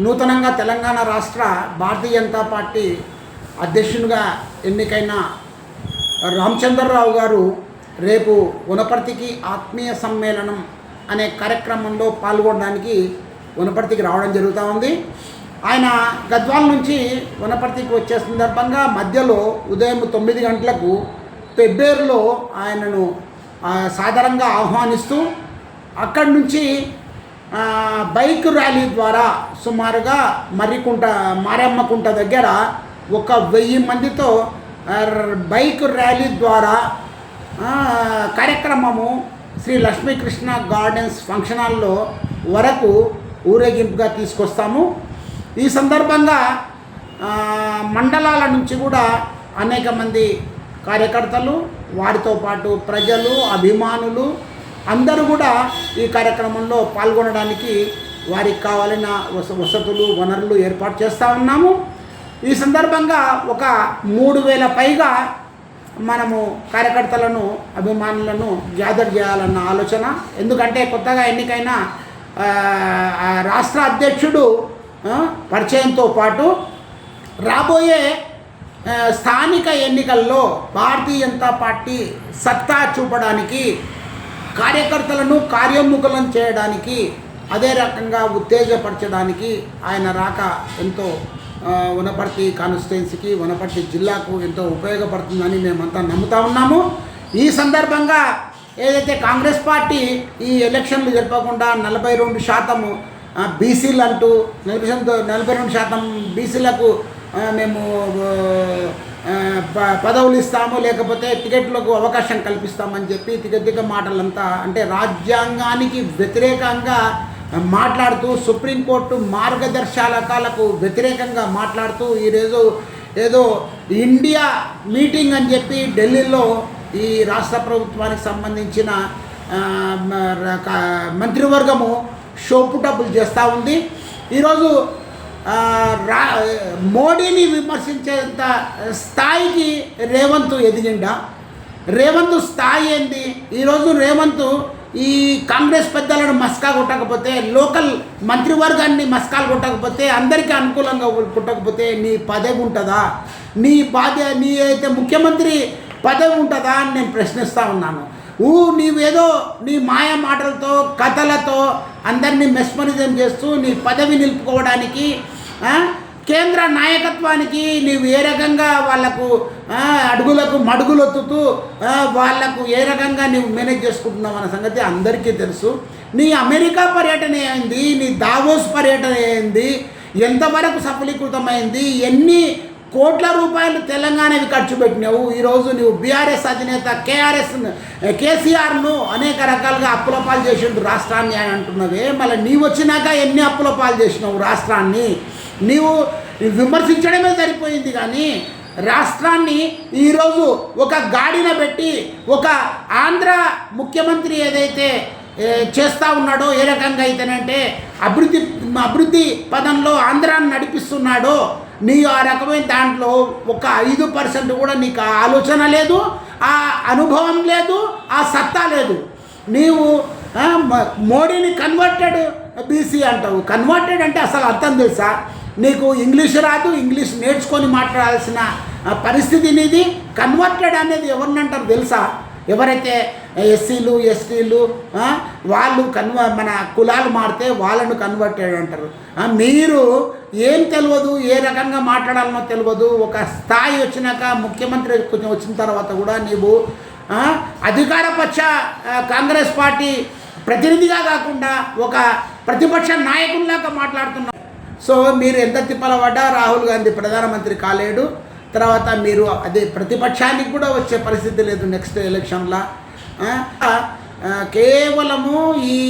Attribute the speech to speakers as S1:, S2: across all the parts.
S1: నూతనంగా తెలంగాణ రాష్ట్ర భారతీయ జనతా పార్టీ అధ్యక్షునిగా ఎన్నికైన రామచంద్రరావు గారు రేపు వనపర్తికి ఆత్మీయ సమ్మేళనం అనే కార్యక్రమంలో పాల్గొనడానికి వనపర్తికి రావడం జరుగుతూ ఉంది. ఆయన గద్వాల నుంచి వనపర్తికి వచ్చే సందర్భంగా మధ్యలో ఉదయం తొమ్మిది గంటలకు పెబ్బేరులో ఆయనను సాధారణంగా ఆహ్వానిస్తూ అక్కడి నుంచి బైక్ ర్యాలీ ద్వారా సుమారుగా మర్రికుంట మారమ్మకుంట దగ్గర ఒక వెయ్యి మందితో బైక్ ర్యాలీ ద్వారా కార్యక్రమము శ్రీ లక్ష్మీకృష్ణ గార్డెన్స్ ఫంక్షన్ హాల్లో వరకు ఊరేగింపుగా తీసుకొస్తాము. ఈ సందర్భంగా మండలాల నుంచి కూడా అనేక మంది కార్యకర్తలు వారితో పాటు ప్రజలు అభిమానులు అందరూ కూడా ఈ కార్యక్రమంలో పాల్గొనడానికి వారికి కావాలన్న వస వసతులు వనరులు ఏర్పాటు చేస్తూ ఉన్నాము. ఈ సందర్భంగా ఒక మూడు వేల పైగా మనము కార్యకర్తలను అభిమానులను గ్యాదర్ చేయాలన్న ఆలోచన. ఎందుకంటే కొత్తగా ఎన్నికైన రాష్ట్ర అధ్యక్షుడు పరిచయంతో పాటు రాబోయే స్థానిక ఎన్నికల్లో భారతీయ జనతా పార్టీ సత్తా చూపడానికి కార్యకర్తలను కార్యోన్ముఖులను చేయడానికి అదే రకంగా ఉత్తేజపరచడానికి ఆయన రాక ఎంతో ఆ, వనపర్తి కాన్స్టిట్యున్సీకి వనపర్తి జిల్లాకు ఎంతో ఉపయోగపడుతుందని మేమంతా నమ్ముతా ఉన్నాము. ఈ సందర్భంగా ఏదైతే కాంగ్రెస్ పార్టీ ఈ ఎలక్షన్లు జరపకుండా నలభై రెండు శాతము బీసీలు అంటూ నలభై నలభై రెండు శాతం బీసీలకు మేము ప- పదవులు ఇస్తాము లేకపోతే టికెట్లకు అవకాశం కల్పిస్తామని చెప్పి తిగ మాటలంతా అంటే రాజ్యాంగానికి వ్యతిరేకంగా మాట్లాడుతూ సుప్రీంకోర్టు మార్గదర్శకాలకు వ్యతిరేకంగా మాట్లాడుతూ ఈరోజు ఏదో ఇండియా మీటింగ్ అని చెప్పి ఢిల్లీలో ఈ రాష్ట్ర ప్రభుత్వానికి సంబంధించిన మంత్రివర్గము షోపుటప్పులు చేస్తూ ఉంది. ఈరోజు రా మోడీని విమర్శించేంత స్థాయికి రేవంత్ ఎదిగిండా? రేవంత్ స్థాయి ఏంది? ఈరోజు రేవంత్ ఈ కాంగ్రెస్ పెద్దలను మస్కా కొట్టకపోతే లోకల్ మంత్రివర్గాన్ని మస్కాలు కొట్టకపోతే అందరికీ అనుకూలంగా కొట్టకపోతే నీ పదవి ఉంటుందా? నీ బాధ్య నీ అయితే ముఖ్యమంత్రి పదవి ఉంటుందా అని నేను ప్రశ్నిస్తూ ఉన్నాను. ఊ నీవేదో నీ మాయ మాటలతో కథలతో అందరినీ మెస్మరిజం చేస్తూ నీ పదవి నిలుపుకోవడానికి కేంద్ర నాయకత్వానికి నీవు ఏ రకంగా వాళ్ళకు అడుగులకు మడుగులొత్తుతూ ఆ, వాళ్ళకు ఏ రకంగా నీవు మేనేజ్ చేసుకుంటున్నావు అన్న సంగతి అందరికీ తెలుసు. నీ అమెరికా పర్యటన ఏంది? నీ దావోస్ పర్యటన ఏంది? ఎంతవరకు సఫలీకృతమైంది? ఎన్ని కోట్ల రూపాయలు తెలంగాణవి ఖర్చు పెట్టినావు? ఈరోజు నువ్వు బీఆర్ఎస్ అధినేత కేఆర్ఎస్ కేసీఆర్ను అనేక రకాలుగా అప్పుల పాలు చేసిండు రాష్ట్రాన్ని అని అంటున్నవే. మళ్ళీ నీవు వచ్చినాక ఎన్ని అప్పుల పాలు చేసినావు రాష్ట్రాన్ని? నీవు విమర్శించడమే సరిపోయింది కానీ రాష్ట్రాన్ని ఈరోజు ఒక గాడిన పెట్టి ఒక ఆంధ్ర ముఖ్యమంత్రి ఏదైతే చేస్తూ చేస్తా ఉన్నాడో ఏ రకంగా అయితేనంటే అభివృద్ధి అభివృద్ధి పదంలో ఆంధ్రాన్ని నడిపిస్తున్నాడో నీ ఆ రకమైన దాంట్లో ఒక ఐదు పర్సెంట్ కూడా నీకు ఆ ఆలోచన లేదు ఆ అనుభవం లేదు ఆ సత్తా లేదు. నీవు మోడీని కన్వర్టెడ్ బీసీ అంటావు. కన్వర్టెడ్ అంటే అసలు అర్థం తెలుసా? నీకు ఇంగ్లీష్ రాదు ఇంగ్లీష్ నేర్చుకొని మాట్లాడాల్సిన పరిస్థితి నీది. కన్వర్టెడ్ అనేది ఎవరిని అంటారు తెలుసా? ఎవరైతే ఎస్సీలు ఎస్టీలు వాళ్ళు కన్వ మన కులాలు మారితే వాళ్ళను కన్వర్టెడ్ అంటారు. మీరు ఏం తెలియదు ఏ రకంగా మాట్లాడాలనో తెలియదు. ఒక స్థాయి వచ్చినాక ముఖ్యమంత్రి కొంచెం వచ్చిన తర్వాత కూడా నీవు అధికార పక్ష కాంగ్రెస్ పార్టీ ప్రతినిధిగా కాకుండా ఒక ప్రతిపక్ష నాయకుల్లాగా మాట్లాడుతున్నావు. సో మీరు ఎంత తిప్పలబడ్డా రాహుల్ గాంధీ ప్రధానమంత్రి కాలేడు. తర్వాత మీరు అదే ప్రతిపక్షానికి కూడా వచ్చే పరిస్థితి లేదు నెక్స్ట్ ఎలక్షన్లో. కేవలము ఈ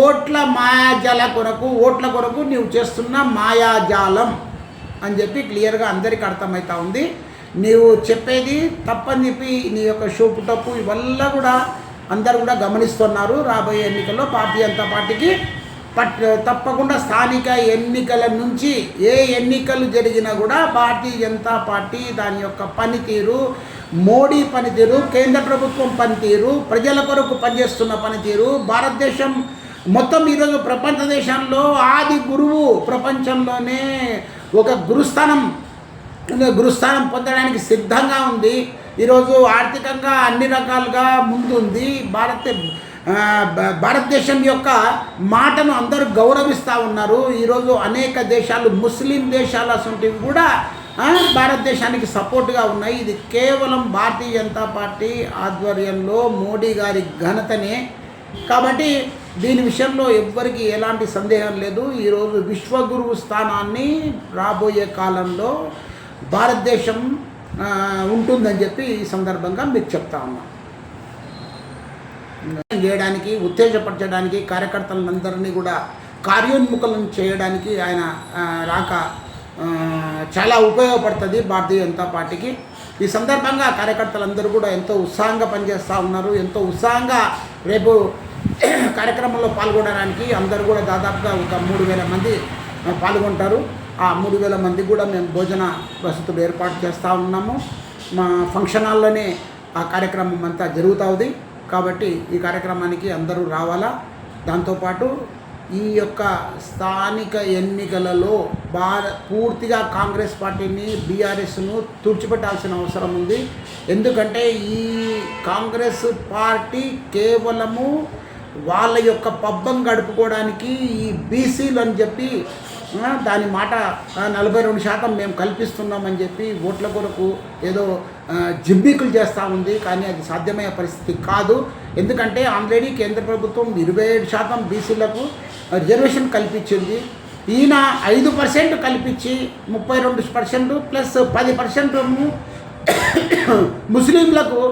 S1: ఓట్ల మాయాజాల కొరకు ఓట్ల కొరకు నీవు చేస్తున్న మాయాజాలం అని చెప్పి క్లియర్గా అందరికీ అర్థమవుతా ఉంది. నీవు చెప్పేది తప్పని చెప్పి నీ యొక్క షోపు టప్పు ఇవల్ల కూడా అందరు కూడా గమనిస్తున్నారు రాబోయే ఎన్నికల్లో భారతీయ జనతా పార్టీకి. పట్ తప్పకుండా స్థానిక ఎన్నికల నుంచి ఏ ఎన్నికలు జరిగినా కూడా భారతీయ జనతా పార్టీ దాని యొక్క పనితీరు మోడీ పనితీరు కేంద్ర ప్రభుత్వం పనితీరు ప్రజల కొరకు పనిచేస్తున్న పనితీరు భారతదేశం మొత్తం ఈరోజు ప్రపంచ దేశంలో ఆది గురువు ప్రపంచంలోనే ఒక గురుస్థానం. గురుస్థానం పొందడానికి సిద్ధంగా ఉంది. ఈరోజు ఆర్థికంగా అన్ని రకాలుగా ముందుంది. భారత భారతదేశం యొక్క మాటను అందరూ గౌరవిస్తూ ఉన్నారు. ఈరోజు అనేక దేశాలు ముస్లిం దేశాల అసంటివి కూడా భారతదేశానికి సపోర్ట్గా ఉన్నాయి. ఇది కేవలం భారతీయ జనతా పార్టీ ఆధ్వర్యంలో మోడీ గారి ఘనతనే. కాబట్టి దీని విషయంలో ఎవ్వరికి ఎలాంటి సందేహం లేదు. ఈరోజు విశ్వగురువు స్థానాన్ని రాబోయే కాలంలో భారతదేశం ఉంటుందని చెప్పి ఈ సందర్భంగా మీకు చెప్తా ఉన్నాను చేయడానికి ఉత్తేజపరచడానికి కార్యకర్తలందరినీ కూడా కార్యోన్ముఖం చేయడానికి ఆయన రాక చాలా ఉపయోగపడుతుంది భారతీయ జనతా పార్టీకి. ఈ సందర్భంగా కార్యకర్తలందరూ కూడా ఎంతో ఉత్సాహంగా పనిచేస్తూ ఉన్నారు. ఎంతో ఉత్సాహంగా రేపు కార్యక్రమంలో పాల్గొనడానికి అందరూ కూడా దాదాపుగా ఒక మూడు వేల మంది పాల్గొంటారు. ఆ మూడు వేల మంది కూడా మేము భోజన వసతులు ఏర్పాటు చేస్తూ ఉన్నాము. మా ఫంక్షన్ హాల్లోనే ఆ కార్యక్రమం అంతా జరుగుతుంది కాబట్టి ఈ కార్యక్రమానికి అందరూ రావాలా? దాంతోపాటు ఈ యొక్క స్థానిక ఎన్నికలలో భార పూర్తిగా కాంగ్రెస్ పార్టీని బీఆర్ఎస్ను తుడిచిపెట్టాల్సిన అవసరం ఉంది. ఎందుకంటే ఈ కాంగ్రెస్ పార్టీ కేవలము వాళ్ళ యొక్క పబ్బం గడుపుకోవడానికి ఈ బీసీలు అని చెప్పి దాని మాట నలభై రెండు శాతం మేము కల్పిస్తున్నామని చెప్పి ఓట్ల కొరకు ఏదో జిబ్బీకులు చేస్తూ ఉంది కానీ అది సాధ్యమయ్యే పరిస్థితి కాదు. ఎందుకంటే ఆల్రెడీ కేంద్ర ప్రభుత్వం ఇరవై ఏడు శాతం బీసీలకు రిజర్వేషన్ కల్పించింది. ఈయన ఐదు పర్సెంట్ కల్పించి ముప్పై రెండు పర్సెంట్ ప్లస్ పది పర్సెంట్ ముస్లింలకు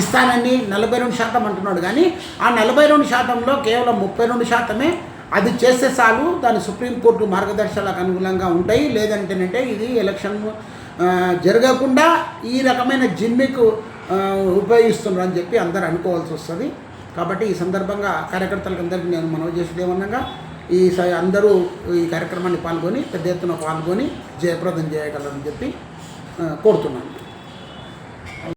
S1: ఇస్తానని నలభై రెండు శాతం అంటున్నాడు. కానీ ఆ నలభై రెండు శాతంలో కేవలం ముప్పై రెండు శాతమే అది చేస్తే చాలు దాని సుప్రీంకోర్టు మార్గదర్శకాలకు అనుగుణంగా ఉంటాయి. లేదంటేనంటే ఇది ఎలక్షన్ జరగకుండా ఈ రకమైన జిమ్మికు ఉపయోగిస్తున్నారు అని చెప్పి అందరు అనుకోవాల్సి వస్తుంది. కాబట్టి ఈ సందర్భంగా కార్యకర్తలకు అందరికీ నేను మనవి చేసేది ఏమనగా ఈ స- అందరూ ఈ కార్యక్రమాన్ని పాల్గొని పెద్ద ఎత్తున పాల్గొని జయప్రదం చేయగలరని చెప్పి కోరుతున్నాను.